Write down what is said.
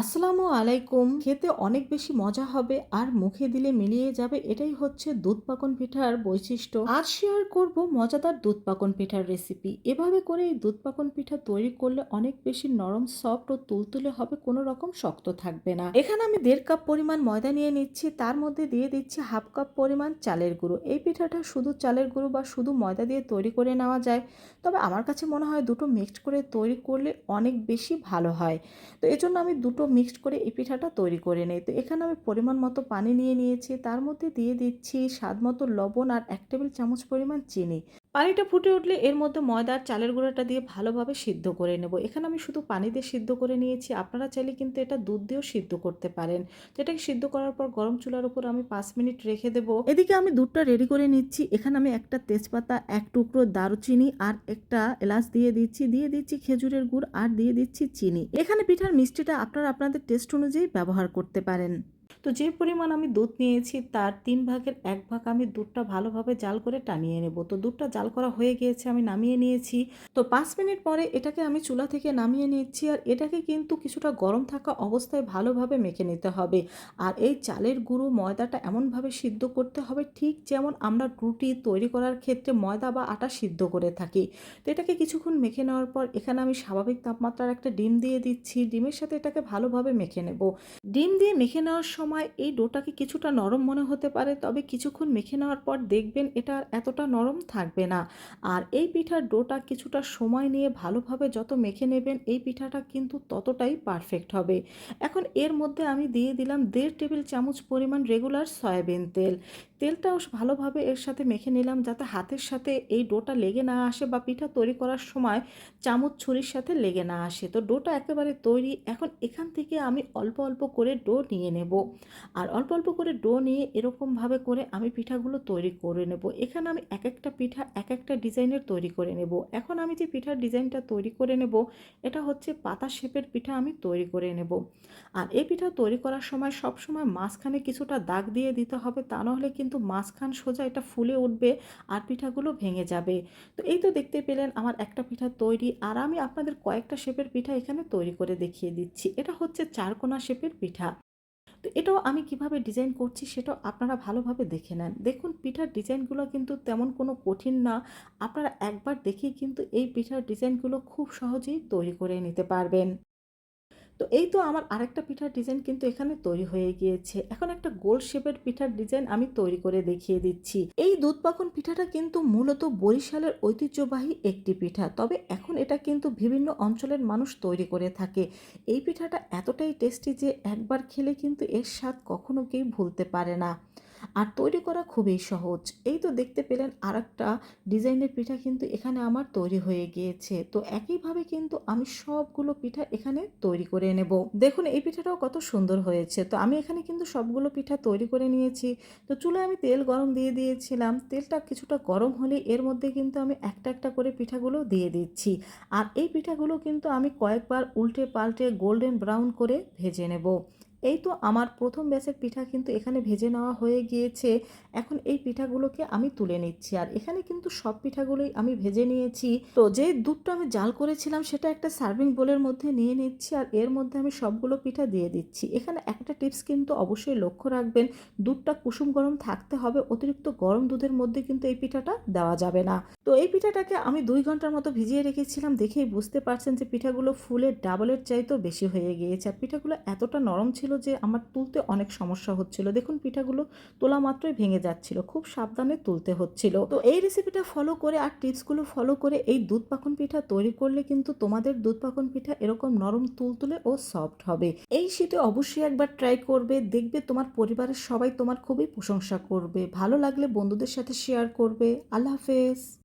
আসসালামু আলাইকুম। খেতে অনেক বেশি মজা হবে আর মুখে দিলে মিলিয়ে যাবে এটাই হচ্ছে দুধ পাকন পিঠার বৈশিষ্ট্য। আজ শেয়ার করব মজাদার দুধ পাকন পিঠার রেসিপি। এভাবে করে এই দুধ পাকন পিঠা তৈরি করলে অনেক বেশি নরম, সফট ও তুলতুলে হবে, কোনো রকম শক্ত থাকবে না। এখানে আমি দেড় কাপ পরিমাণ ময়দা নিয়ে নিচ্ছি, তার মধ্যে দিয়ে দিচ্ছি হাফ কাপ পরিমাণ চালের গুঁড়ো। এই পিঠাটা শুধু চালের গুঁড়ো বা শুধু ময়দা দিয়ে তৈরি করে নেওয়া যায়, তবে আমার কাছে মনে হয় দুটো মিক্সড করে তৈরি করলে অনেক বেশি ভালো হয়। তো এজন্য আমি দুটো মিক্সড করে এই পিঠাটা তৈরি করে নেই। তো এখানে আমি পরিমাণ মতো পানি নিয়ে নিয়েছি। তার মধ্যে দিয়ে দিচ্ছি স্বাদ মতো লবণ আর এক টেবিল চামচ পরিমাণ চিনি। পানিটা ফুটে উঠলে এর মধ্যে ময়দা আর চালের গুঁড়োটা দিয়ে ভালোভাবে সিদ্ধ করে নেব। এখানে আমি শুধু পানি দিয়ে সিদ্ধ করে নিয়েছি। আপনারা চাইলে কিন্তু এটা দুধ দিয়েও সিদ্ধ করতে পারেন। তো এটাকে সিদ্ধ করার পর গরম চুলার উপর আমি পাঁচ মিনিট রেখে দেবো। এদিকে আমি দুধটা রেডি করে নিচ্ছি। এখানে আমি একটা তেজপাতা, এক টুকরো দারুচিনি আর একটা এলাচ দিয়ে দিচ্ছি। দিয়ে দিচ্ছি খেজুরের গুড় আর দিয়ে দিচ্ছি চিনি। এখানে পিঠার মিষ্টিটা আপনারা আপনাদের টেস্ট অনুযায়ী ব্যবহার করতে পারেন। তো যে পরিমাণ আমি দুধ নিয়েছি, তার তিন ভাগের এক ভাগ আমি দুধটা ভালোভাবে জাল করে টানিয়ে নেব। তো দুধটা জাল করা হয়ে গিয়েছে, আমি নামিয়ে নিয়েছি। তো পাঁচ মিনিট পরে এটাকে আমি চুলা থেকে নামিয়ে নিচ্ছি আর এটাকে কিন্তু কিছুটা গরম থাকা অবস্থায় ভালোভাবে মেখে নিতে হবে। আর এই চালের গুঁড়ো ময়দাটা এমনভাবে সিদ্ধ করতে হবে, ঠিক যেমন আমরা রুটি তৈরি করার ক্ষেত্রে ময়দা বা আটা সিদ্ধ করে থাকি। তো এটাকে কিছুক্ষণ মেখে নেওয়ার পর এখানে আমি স্বাভাবিক তাপমাত্রার একটা ডিম দিয়ে দিচ্ছি। ডিমের সাথে এটাকে ভালোভাবে মেখে নেব। ডিম দিয়ে মেখে নেওয়ার সময় এই ডোটাকে কিছুটা নরম মনে হতে পারে, তবে কিছুক্ষণ মেখে নেওয়ার পর দেখবেন এটা এতটা নরম থাকবে না। আর এই পিঠার ডোটা কিছুটা সময় নিয়ে ভালোভাবে যত মেখে নেবেন, এই পিঠাটা কিন্তু ততটাই পারফেক্ট হবে। এখন এর মধ্যে আমি দিয়ে দিলাম দেড় টেবিল চামচ পরিমাণ রেগুলার সয়াবিন তেল। তেলটাও ভালোভাবে এর সাথে মেখে নিলাম যাতে হাতের সাথে এই ডোটা লেগে না আসে বা পিঠা তৈরি করার সময় চামচ ছুরির সাথে লেগে না আসে। তো ডোটা একেবারে তৈরি, এখন এখান থেকে আমি অল্প অল্প করে ডো নিয়ে নেব। আর অল্প অল্প করে ডো নিয়ে এরকমভাবে করে আমি পিঠাগুলো তৈরি করে নেব। এখানে আমি এক একটা পিঠা এক একটা ডিজাইনের তৈরি করে নেব। এখন আমি যে পিঠার ডিজাইনটা তৈরি করে নেব, এটা হচ্ছে পাতা শেপের পিঠা আমি তৈরি করে নেব। আর এই পিঠা তৈরি করার সময় সব সময় মাঝখানে কিছুটা দাগ দিয়ে দিতে হবে, তা নাহলে কিন্তু মাঝখান সোজা এটা ফুলে উঠবে আর পিঠাগুলো ভেঙে যাবে। তো এই তো দেখতে পেলেন আমার একটা পিঠা তৈরি আর আমি আপনাদের কয়েকটা শেপের পিঠা এখানে তৈরি করে দেখিয়ে দিচ্ছি। এটা হচ্ছে চারকোনা শেপের পিঠা। তো এটাও আমি কীভাবে ডিজাইন করছি সেটাও আপনারা ভালোভাবে দেখে নেন। দেখুন, পিঠার ডিজাইনগুলো কিন্তু তেমন কোনো কঠিন না। আপনারা একবার দেখেই কিন্তু এই পিঠার ডিজাইনগুলো খুব সহজেই তৈরি করে নিতে পারবেন। তো এই তো আমার আরেকটা পিঠার ডিজাইন কিন্তু এখানে তৈরি হয়ে গিয়েছে। এখন একটা গোল শেপের পিঠার ডিজাইন আমি তৈরি করে দেখিয়ে দিচ্ছি। এই দুধ পাকন পিঠাটা কিন্তু মূলত বরিশালের ঐতিহ্যবাহী একটি পিঠা, তবে এখন এটা কিন্তু বিভিন্ন অঞ্চলের মানুষ তৈরি করে থাকে। এই পিঠাটা এতটাই টেস্টি যে একবার খেলে কিন্তু এর স্বাদ কখনো কেউ ভুলতে পারে না। আর তৈরি করা খুবই সহজ। এই তো দেখতে পেলেন আর একটা ডিজাইনের পিঠা কিন্তু এখানে আমার তৈরি হয়ে গিয়েছে। তো একইভাবে কিন্তু আমি সবগুলো পিঠা এখানে তৈরি করে নেব। দেখুন, এই পিঠাটাও কত সুন্দর হয়েছে। তো আমি এখানে কিন্তু সবগুলো পিঠা তৈরি করে নিয়েছি। তো চুলায় আমি তেল গরম দিয়ে দিয়েছিলাম। তেলটা কিছুটা গরম হলে এর মধ্যে কিন্তু আমি একটা একটা করে পিঠাগুলো দিয়ে দিচ্ছি। আর এই পিঠাগুলো কিন্তু আমি কয়েকবার উল্টে পাল্টে গোল্ডেন ব্রাউন করে ভেজে নেব। এই তো আমার প্রথম ব্যাচের পিঠা কিন্তু এখানে ভেজে নেওয়া হয়ে গিয়েছে। এখন এই পিঠাগুলোকে আমি তুলে নিচ্ছি। আর এখানে কিন্তু সব পিঠাগুলোই আমি ভেজে নিয়েছি। তো যে দুধটা আমি জাল করেছিলাম সেটা একটা সার্ভিং বোলের মধ্যে নিয়ে নিচ্ছি আর এর মধ্যে আমি সবগুলো পিঠা দিয়ে দিচ্ছি। এখানে একটা টিপস কিন্তু অবশ্যই লক্ষ্য রাখবেন, দুধটা কুসুম গরম থাকতে হবে, অতিরিক্ত গরম দুধের মধ্যে কিন্তু এই পিঠাটা দেওয়া যাবে না। তো এই পিঠাটাকে আমি দুই ঘণ্টার মতো ভিজিয়ে রেখেছিলাম, দেখেই বুঝতে পারছেন যে পিঠাগুলো ফুলের ডাবলের চাইতেও বেশি হয়ে গিয়েছে। আর পিঠাগুলো এতটা নরম ছিল যে আমার তুলতে অনেক সমস্যা হচ্ছিল। দেখুন, পিঠাগুলো তোলা মাত্রই ভেঙে যাচ্ছিল, খুব সাবধানে তুলতে হচ্ছিল। তো এই রেসিপিটা ফলো করে আর টিপসগুলো ফলো করে এই দুধ পাখন পিঠা তৈরি করলে কিন্তু তোমাদের দুধ পাখন পিঠা এরকম নরম তুলতুলে ও সফট হবে। এই শীতে অবশ্যই একবার ট্রাই করবে, দেখবে তোমার পরিবারের সবাই তোমার খুবই প্রশংসা করবে। ভালো লাগলে বন্ধুদের সাথে শেয়ার করবে। আল্লাহ হাফেজ।